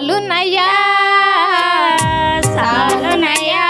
చాలునయ్యా చాలునయ్యా.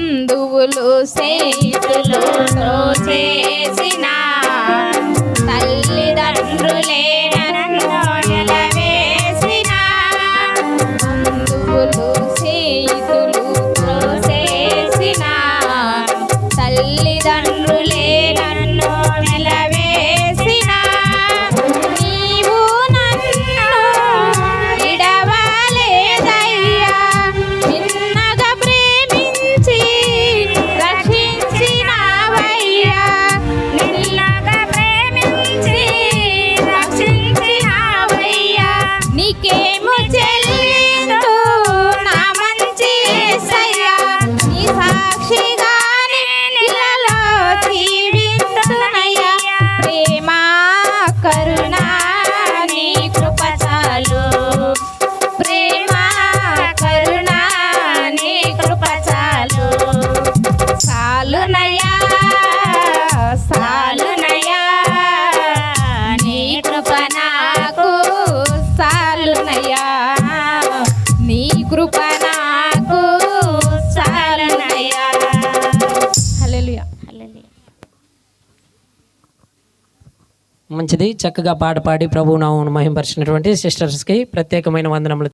బంధువులు సేతులు చేసిన తల్లిదండ్రులే తల్లిదండ్రులే কে মুছে మంచిది. చక్కగా పాట పాడి ప్రభు నామను మహింపరిచినటువంటి సిస్టర్స్కి ప్రత్యేకమైన వందనములు